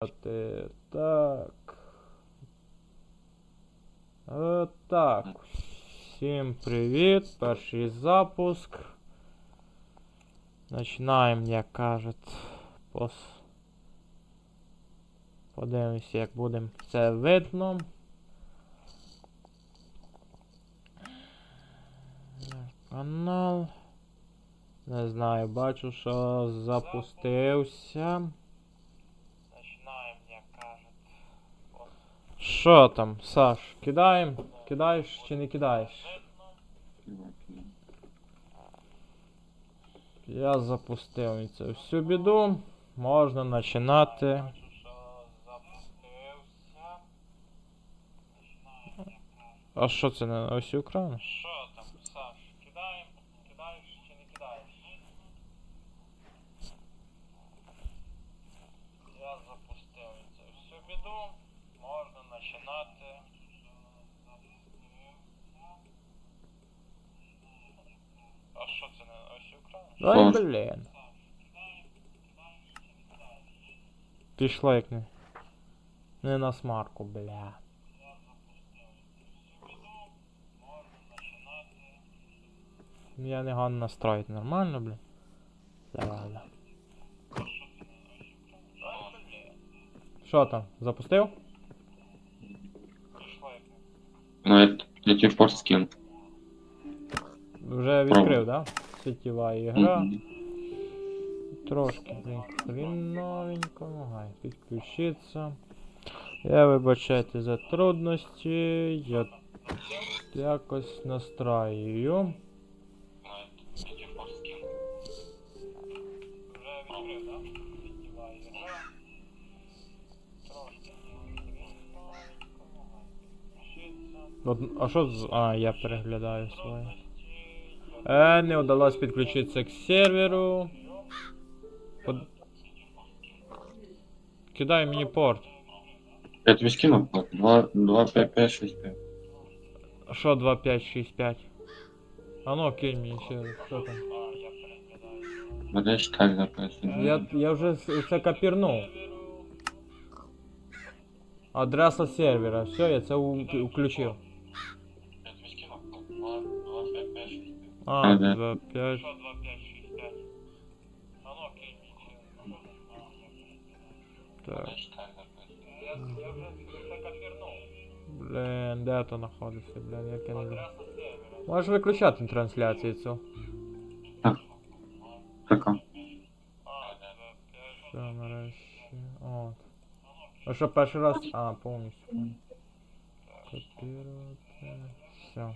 Так. Е, Так. Всім привіт. Перший запуск. Починаємо, як кажуть. Пос... Подивимося, як будемо це видно. Канал. Не знаю, бачу, що запустився. Починаємо, як кажуть. Що там, Саш, кидаємо? Кидаєш чи не кидаєш? Я запустив цю всю біду. Можна починати. А що це на ось екрану? Що там, Саш, кидаємо? Кидаєш чи не кидаєш? Я запустив всю біду. Можна починати. А що це на ось? Ой, Що? блін. Пішло як не. Не на смарку, бля. Я не гон настроїть нормально, бля. Що там, запустив? Не. Ну, это для тех пор скин. Вже відкрив, да? Сетєва ігра. Трошки, блін, хріновенько, магай підключитися. Я вибачайте за трудності, я якось настраюю. А що з. А, я переглядаю своє. Е, не вдалося підключитися к серверу. Под... Кидай мені порт. Я тебе скину. 2, 2, 5, 5, 6, 5. Що 2565? А ну кинь мені раз, що там. Переглядаю. Так записывай. Я, я вже це копірнув. Адреса сервера. Все, я це включив. А, Ага. 2, 5. Що 2, 5, 6, 5? А ну, кинь мені ще. Так. Подожди, так записывай. Я, я вже це копірнув. Блін, де то знаходиться, блін, як я не знаю. Адреса сервера. Можеш виключати трансляцію цю. Така. А, 2, 5, Все, нарешті. От. А що перший раз. А, повністю. понял. Копірувати. Все.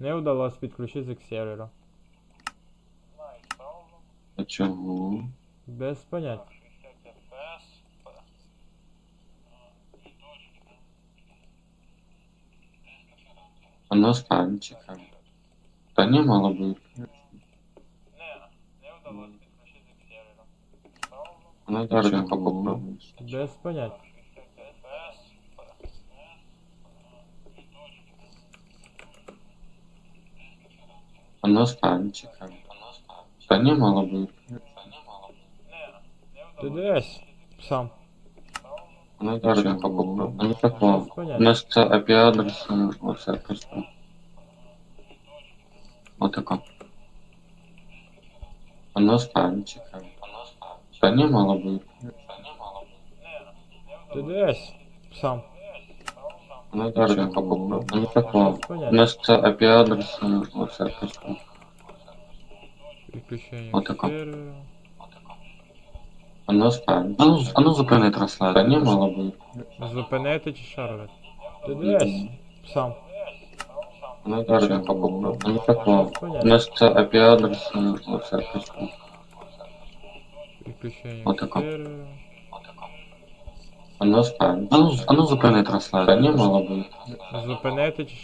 не вдалося підключитися к серверу. А чего? Без поняття. 60 FPS. П- а, да? На станчиком. Да не мало будет. Не, не вдалося підключити к серверу. Ну даже попробуешь. Без поняття. Наставничек. Та ні, мало би. ДДС сам. Ну, даже покупку. Ну, такого. У нас це IP-адрес, вот оце просто. Отако. Воно ставить. Та ні, мало Ты ДДС сам. солом. Ну даже попробуешь. Ну такого. Без У поняття. нас це IP адрес, е, оце просто. Підключення к Отако. серверу. А ну стань. А ну, а ну зупини трансляцію. Не мало би. Зупинити чи шарвити? Ти дивись. Сам. Ну зараз я попробую. Ну такого. У Понятно. нас це IP-адрес, оце пишу. Підключення Отако. к серверу. А ну. А ну, ну зупини трансляцію. Не мало би. Зупинити чи